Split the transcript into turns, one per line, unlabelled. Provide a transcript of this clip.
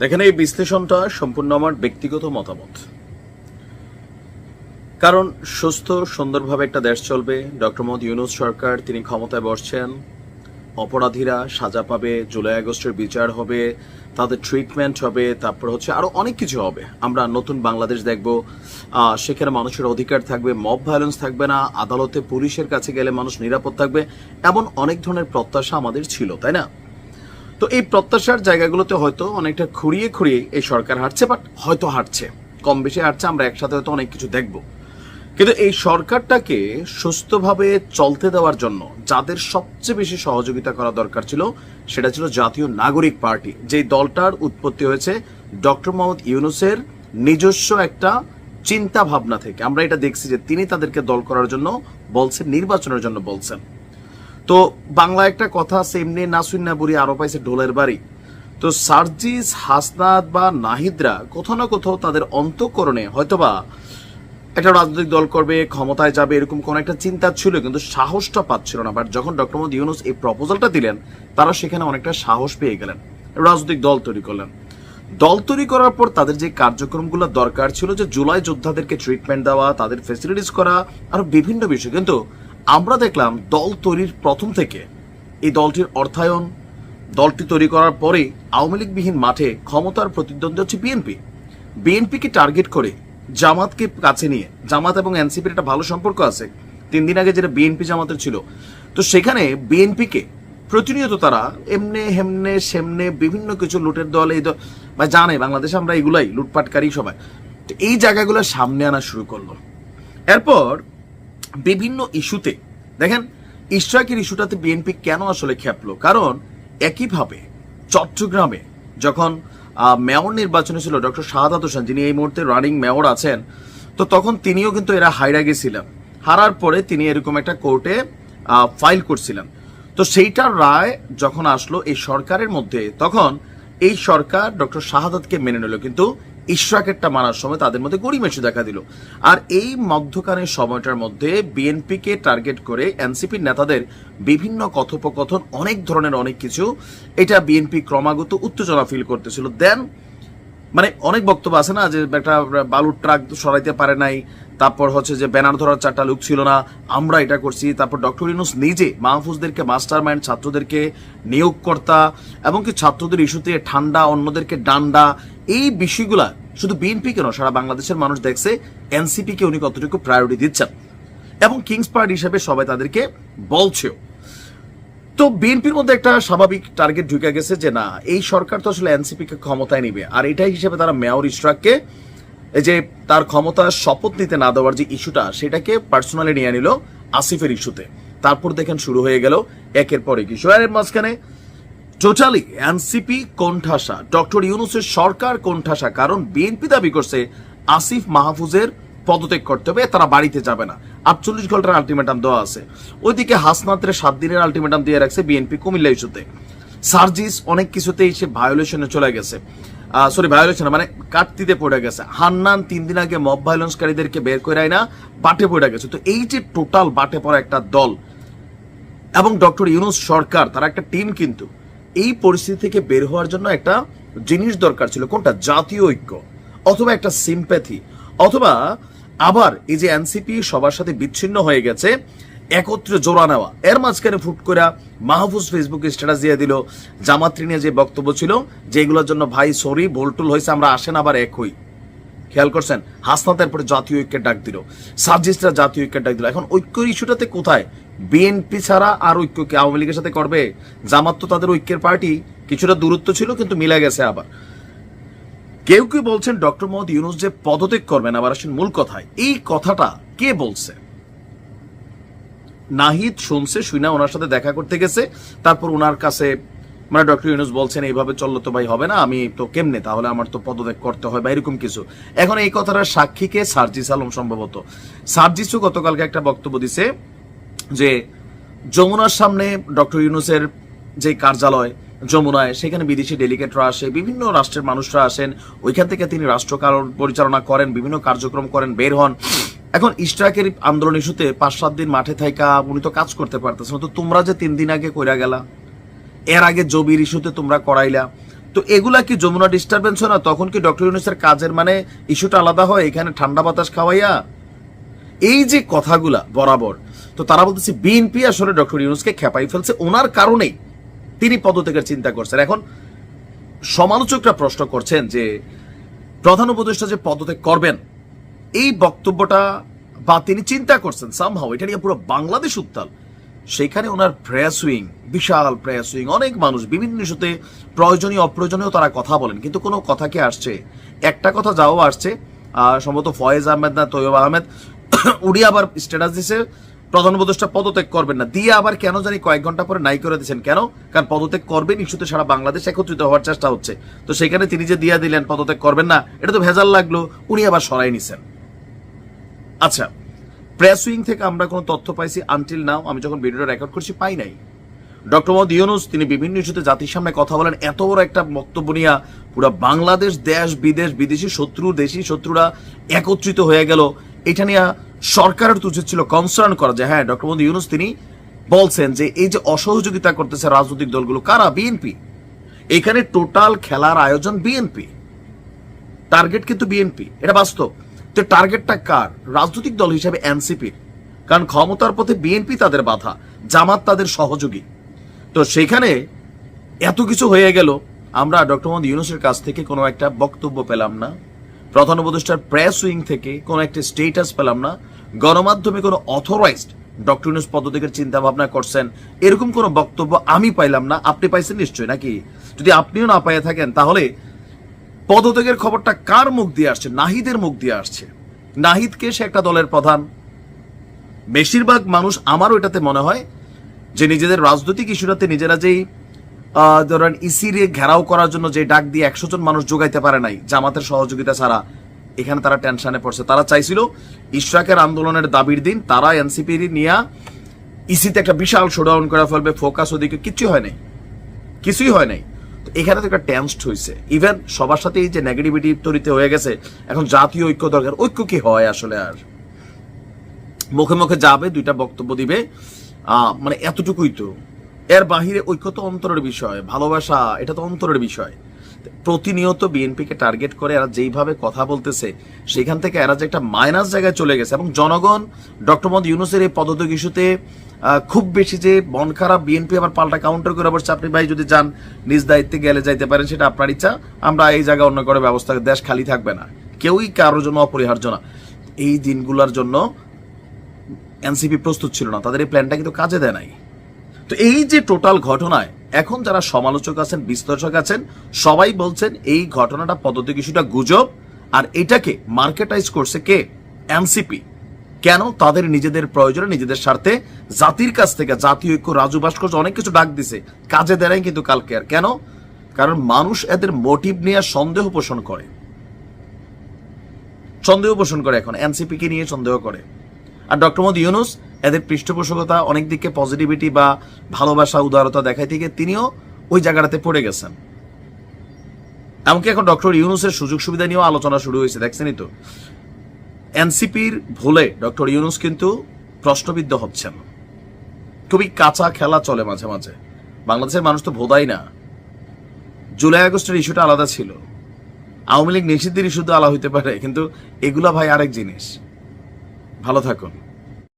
দেখেন এই বিশ্লেষণটা সম্পূর্ণ আমার ব্যক্তিগত মতামত। কারণ সুস্থ, সুন্দরভাবে একটা দেশ চলবে। ডক্টর মোহাম্মদ ইউনুস সরকার, তিনি ক্ষমতায় বসছেন। অপরাধীরা সাজা পাবে, জুলাই আগস্টের বিচার হবে, তাদের ট্রিটমেন্ট হবে, তারপর হচ্ছে আরও অনেক কিছু হবে। আমরা নতুন বাংলাদেশ দেখব। সেখানে মানুষের অধিকার থাকবে মব ভায়োলেন্স থাকবে না, আদালতে পুলিশের কাছে গেলে মানুষ নিরাপদ থাকবে, এমন অনেক ধরনের প্রত্যাশা আমাদের ছিল, তাই না? তো এই প্রত্যাশার জায়গাগুলোতে হয়তো অনেকটা খুঁড়িয়ে খুঁড়িয়ে এই সরকার হাঁটছে বাট হয়তো হাঁটছে কম বেশি হাঁটছে আমরা একসাথে হয়তো অনেক কিছু দেখব। কিন্তু এই সরকারটাকে সুস্থভাবে চলতে দেওয়ার জন্য যাদের সবচেয়ে বেশি সহযোগিতা করা দরকার ছিল, সেটা ছিল জাতীয় নাগরিক পার্টি। যেই দলটার উৎপত্তি হয়েছে, ডক্টর মোহাম্মদ ইউনুসের নিজস্ব একটা চিন্তা ভাবনা থেকে। আমরা এটা দেখছি যে তিনি তাদেরকে দল করার জন্য বলছেন, নির্বাচনের জন্য বলছেন। তো বাংলা একটা কথা আছে, এমনি না বুড়ি আরও পাইছে ঢোলের বাড়ি। তো সার্জিস, হাসনাত বা নাহিদরা কোথাও না কোথাও তাদের অন্তঃকরণে হয়তোবা একটা রাজনৈতিক দল করবে, ক্ষমতায় যাবে, এরকম কোন একটা চিন্তা ছিল, কিন্তু সাহসটা পাচ্ছিল না। বাট যখন ডক্টর মোহাম্মদ ইউনুস এই প্রপোজালটা দিলেন, তারা সেখানে অনেকটা সাহস পেয়ে গেলেন, রাজনৈতিক দল তৈরি করলেন। দল তৈরি করার পর তাদের যে কার্যক্রমগুলো দরকার ছিল, যে জুলাই যোদ্ধাদেরকে ট্রিটমেন্ট দেওয়া, তাদের ফেসিলিটিস করা, আরও বিভিন্ন বিষয়। কিন্তু আমরা দেখলাম দল তৈরির প্রথম থেকে এই দলটির অর্থায়ন, দলটি তৈরি করার পরে আওয়ামী লীগবিহীন মাঠে ক্ষমতার প্রতিদ্বন্দ্বী হচ্ছে বিএনপি। বিএনপিকে টার্গেট করে জামাতকে কাছে নিয়ে, জামাত এবং এনসিপির একটা ভালো সম্পর্ক আছে। তিন দিন আগে যেটা বিএনপি জামাতের ছিল। তো সেখানে বিএনপিকে প্রতিনিয়ত তারা এমনে হেমনে সেমনে বিভিন্ন কিছু লুটের দল, এই দল বা জানে বাংলাদেশে আমরা এগুলাই, লুটপাটকারী সবাই। তো এই জায়গাগুলো সামনে আনা শুরু করল। এরপর বিভিন্ন ইস্যুতে। দেখেন ইস্ট্রাকের ইস্যুটাতে বিএনপি কেন আসলে খেপলো? কারণ একইভাবে চট্টগ্রামে যখন মেয়র নির্বাচনে ছিল ডক্টর শাহাদাত হোসেন যিনি এই মুহূর্তে রানিং মেয়র আছেন, তো তখন তিনিও কিন্তু এরা হাইরা গেছিলেন হারার পরে তিনি এরকম একটা কোর্টে ফাইল করছিলেন। তো সেইটার রায় যখন আসলো এই সরকারের মধ্যে, তখন এই সরকার ডক্টর শাহাদাতকে মেনে নিল। কিন্তু ইশরাকেরটা মানার সময় তাদের মধ্যে গড়িমেশু দেখা দিল। আর এই মধ্যখানের সময়টার মধ্যে বিএনপিকে টার্গেট করে এনসিপির নেতাদের বিভিন্ন কথোপকথন, অনেক ধরনের অনেক কিছু, এটা বিএনপি ক্রমাগত উত্তেজনা ফিল করতেছিল। দেন মানে অনেক বক্তব্য আছে না যে একটা বালুর ট্রাক সরাইতে পারে নাই, তারপর হচ্ছে যে ব্যানার ধরার চারটা লোক ছিল না, আমরা এটা করছি, তারপর ডক্টর ইউনুস নিজে মাহফুজদেরকে মাস্টার মাইন্ড ছাত্রদেরকে নিয়োগকর্তা, এবং কি ছাত্রদের ইস্যুতে ঠান্ডা, অন্যদেরকে ডান্ডা, এই বিষয়গুলা শুধু বিএনপি কেন সারা বাংলাদেশের মানুষ দেখছে এনসিপি কে উনি কতটুকু প্রায়োরিটি দিচ্ছেন। এবং কিংস পার্টি হিসেবে সবাই তাদেরকে বলছেও। তো বিএনপির মধ্যে একটা স্বাভাবিক টার্গেট ঢুকে গেছে যে না, এই সরকার তো আসলে এনসিপি কে ক্ষমতায় নিবে। আর এটাই হিসেবে তারা মেয়র ইশরাককে, এই যে তার ক্ষমতা শপথ নিতে না দেওয়ার যে ইস্যুটা সেটাকে পার্সোনালি নিয়ে নিল আসিফের ইস্যুতে তারপর দেখেন শুরু হয়ে গেল একের পর ইস্যু আর মাঝখানে টোটালি এনসিপি কোণঠাসা। ডক্টর ইউনুসের সরকার কোণঠাসা, কারণ বিএনপি দাবি করছে আসিফ মাহফুজের পদত্যাগ করতে হবে, তারা বাড়িতে যাবে না। আটচল্লিশ ঘণ্টার আলটিমেটাম দেওয়া আছে। ওইদিকে হাসনাতের সাত দিনের আলটিমেটাম দিয়ে রাখছে বিএনপি কুমিল্লা ইস্যুতে। সার্জিস অনেক কিছুতেই সে ভায়োলেশনে চলে গেছে। সরি ভায়োলেশন মানে কাটতিতে পড়ে গেছে। হান্নান তিন দিন আগে মব ভায়োলেন্সকারীদেরকে বের করে না বাটে পড়ে গেছে। তো এই যে টোটাল বাটে পড়া একটা দল, এবং ডক্টর ইউনুস সরকার, তারা একটা টিম কিন্তু এই পরিস্থিতি থেকে বের হওয়ার জন্য একটা জিনিস দরকার ছিল। কোনটা? জাতীয় ঐক্য। অথবা একটা সিম্প্যাথি অথবা আবার এই যে এনসিপি সবার সাথে বিচ্ছিন্ন হয়ে গেছে, একত্রে জোড়া নেওয়া। এর মাঝখানে ফুট করে মাহফুজ ফেসবুকে স্ট্যাটাস দিয়ে দিল জামাত্রী নিয়ে যে বক্তব্য ছিল যেগুলোর জন্য, ভাই সরি ভুলটুল হয়েছে, আমরা আসেন আবার এক হই। খেয়াল করছেন? হাসনাতের পরে জাতীয় ঐক্যের ডাক দিল। সার্জিসরা জাতীয় ঐক্যের ডাক দিল। এখন ঐক্য ইস্যুটাতে কোথায়? বিএনপি ছাড়া আর ঐক্য কি আওয়ামী লীগের সাথে করবে? জামাত তো তাদের ঐক্যের পার্টি। কিছুটা দূরত্ব ছিল, কিন্তু মিলে গেছে আবার। কেউ কেউ বলছেন ডক্টর মোহাম্মদ ইউনুস যে পদত্যাগ করবেন, আবার আসেন মূল কথায়। এই কথাটা কে বলছে? নাহিদ শুনছে শুনে ওনার সাথে দেখা করতে গেছে। তারপর ওনার কাছে মানে ডক্টর ইউনুস বলছেন, এইভাবে চললে তো ভাই হবে না, আমি তো কেমনে? তাহলে আমার তো পদত্যাগ করতে হয়, বা এরকম কিছু। এখন এই কথাটার সাক্ষীকে সার্জিস আলম সম্ভবত। সার্জিসও গতকালকে একটা বক্তব্য দিছে যে যমুনার সামনে ডক্টর ইউনুসের যে কার্যালয় যমুনায়, সেখানে বিদেশি ডেলিগেটরা আসে, বিভিন্ন রাষ্ট্রের মানুষরা আসেন, ওইখান থেকে তিনি রাষ্ট্রকারণ পরিচালনা করেন, বিভিন্ন কার্যক্রম করেন, বের হন। এখন ইস্ট্রাকের আন্দোলন ইস্যুতে পাঁচ সাত দিন মাঠে থাকা উনি তো কাজ করতে পারতেছেন, তো তোমরা যে তিন দিন আগে কইরা গেলা, এর আগে জবির ইস্যুতে তোমরা করাইলা, তো এগুলা কি যমুনা ডিস্টারবেন্স না? তখন কি ডক্টর ইউনুসের কাজের মানে ইস্যুটা আলাদা হয়, এখানে ঠান্ডা বাতাস খাওয়াইয়া? এই যে কথাগুলা বরাবর তো তারা বলতেছে, বিএনপি আসলে ডক্টর ইউনুসকে খেপাই ফেলছে। ওনার কারণেই তিনি পদত্যাগের চিন্তা করছেন। এখন সমালোচকরা প্রশ্ন করছেন যে, প্রধান উপদেষ্টা যে পদত্যাগ করবেন, এই বক্তব্যটা বা তিনি চিন্তা করছেন সামহাও এটা নিয়ে পুরো বাংলাদেশ উত্তাল। সেখানে ওনার প্রেয়ার সুইং বিশাল প্রেয়ার সুইং অনেক মানুষ বিভিন্ন ইস্যুতে প্রয়োজনীয়, অপ্রয়োজনীয় তারা কথা বলেন, কিন্তু কোনো কথা কি আসছে? একটা কথা যাও আসছে সম্ভবত ফয়েজ আহমেদ না তৈয়ব আহমেদ, উনি আবার স্ট্যাটাস দিছে প্রধান উপদেষ্টা পদত্যাগ করবেন না। দিয়ে আবার কেন জানি কয়েক ঘণ্টা পরে নাই করে দিয়েছেন। কেন? কারণ পদত্যাগ করবেন, ইস্যুতে সারা বাংলাদেশ একত্রিত হওয়ার চেষ্টা হচ্ছে। তো সেখানে তিনি যে দিয়া দিলেন পদত্যাগ করবেন না, এটা তো ভেজাল লাগল। উনি আবার সরাই নিছেন। আচ্ছা প্রেস উইং থেকে আমরা কোনো তথ্য পাইছি আনটিল নাও আমি যখন ভিডিওটা রেকর্ড করছি, পাই নাই। ডক্টর মোহাম্মদ ইউনুস, তিনি বিভিন্ন ইস্যুতে জাতির সামনে কথা বলেন, এত বড় একটা বক্তব্য নিয়ে পুরো বাংলাদেশ, দেশ, বিদেশ, বিদেশি শত্রু, দেশি শত্রুরা একত্রিত হয়ে গেল। এটা নিয়ে সরকারের উচিত ছিল কনসার্ন করা যে হ্যাঁ ডক্টর মোহাম্মদ ইউনুস তিনি বলছেন যে, এই যে অসহযোগিতা করতেছে রাজনৈতিক দলগুলো, কারা? বিএনপি এখানে টোটাল খেলার আয়োজন বিএনপি টার্গেট কিন্তু বিএনপি এটা বাস্তব। তো টার্গেটটা কার? রাজনৈতিক দল হিসেবে এনসিপির কারণ ক্ষমতার পথে বিএনপি তাদের বাধা, জামাত তাদের সহযোগী। তো সেখানে এত কিছু হয়ে গেল। আমরা ডক্টর মোহাম্মদ ইউনুসের কাছ থেকে কোনো একটা বক্তব্য পেলাম না। প্রধান উপদেষ্টার প্রেস উইং থেকে কোনো একটা স্টেটাস পেলাম না। গণমাধ্যমে কোনো অথরাইজড ডক্টর ইউনুস পদত্যাগের চিন্তা ভাবনা করছেন, এরকম কোনো বক্তব্য আমি পাইলাম না। আপনি পাইছেন নিশ্চয়ই নাকি? যদি আপনিও না পাইয়ে থাকেন, তাহলে পদত্যাগের খবরটা কার মুখ দিয়ে আসছে? নাহিদের মুখ দিয়ে আসছে। নাহিদকে সে একটা দলের প্রধান। বেশিরভাগ মানুষ আমারও এটাতে মনে হয় যে নিজেদের রাজনৈতিক ইস্যুটাতে নিজেরা যেই ধরেন ইসির ঘেরাও করার জন্য যে ডাক দিয়ে একশো জন মানুষ যোগাইতে পারে নাই, জামাতের সহযোগিতা ছাড়া এখানে তারা টেনশনে পড়ছে। তারা চাইছিল ইশরাকের আন্দোলনের দাবির দিন তারা এনসিপি নিয়ে ইসিতে একটা বিশাল শোডাউন করে ফেলবে ফোকাস ওদিকে কিচ্ছু হয় নাই। কিছুই হয় নাই। তো এখানে তো একটা টেন্সড হয়েছে ইভেন সবার সাথে এই যে নেগেটিভিটি তৈরিতে হয়ে গেছে, এখন জাতীয় ঐক্য দরকার। ঐক্য কি হয় আসলে আর? মুখে মুখে যাবে, দুইটা বক্তব্য দিবে। মানে এতটুকুই তো। এর বাহিরে ঐক্য তো অন্তরের বিষয়, ভালোবাসা এটা তো অন্তরের বিষয়। প্রতিনিয়ত বিএনপিকে টার্গেট করে এরা যেইভাবে কথা বলতেছে, সেখান থেকে এরা যে একটা মাইনাস জায়গায় চলে গেছে এবং জনগণ, ডক্টর মোহাম্মদ ইউনুসের এই পদত্যাগ ইস্যুতে খুব বেশি যে মন খারাপ বিএনপি আবার পাল্টা কাউন্টার করে বসছে। আপনি ভাই যদি যান, নিজ দায়িত্বে গেলে যাইতে পারেন, সেটা আপনার ইচ্ছা। আমরা এই জায়গা অন্য করে ব্যবস্থা দেশ খালি থাকবে না। কেউই কারোর জন্য অপরিহার্য না। এই দিনগুলোর জন্য এনসিপি প্রস্তুত ছিল না। তাদের এই প্ল্যানটা কিন্তু কাজে দেয় নাই। তো এই যে টোটাল ঘটনায় এখন যারা সমালোচক আছেন, বিশ্লেষক আছেন, সবাই বলছেন এই ঘটনাটা পদ্ধতি কিছুটা গুজব। আর এটাকে মার্কেটাইজ করছে কে? এনসিপি কেন? তাদের নিজেদের প্রয়োজনে, নিজেদের স্বার্থে জাতির কাছ থেকে, জাতীয় ঐক্য, রাজু ভাস্কর্য অনেক কিছু ডাক দিছে। কাজে দেয় কিন্তু কালকে। আর কেন? কারণ মানুষ এদের মোটিভ নিয়ে সন্দেহ পোষণ করে। সন্দেহ পোষণ করে এখন। এনসিপি কে নিয়ে সন্দেহ করে। আর ডক্টর মোহাম্মদ ইউনুস এদের পৃষ্ঠপোষকতা, অনেক দিকে পজিটিভিটি বা ভালোবাসা, উদারতা দেখাই থেকে তিনিও ওই জায়গাটাতে পড়ে গেছেন। এমনকি এখন ডক্টর ইউনুসের সুযোগ সুবিধা নিয়েও আলোচনা শুরু হয়েছে দেখছেনই তো। এনসিপির ভুলে ডক্টর ইউনুস কিন্তু প্রশ্নবিদ্ধ হচ্ছেন। খুবই কাঁচা খেলা চলে মাঝে মাঝে। বাংলাদেশের মানুষ তো ভোদাই না। জুলাই আগস্টের ইস্যুটা আলাদা ছিল। আওয়ামী লীগ নিষিদ্ধের ইস্যু তো আলাদা হইতে পারে, কিন্তু এগুলা ভাই আরেক জিনিস। ভালো থাকুন।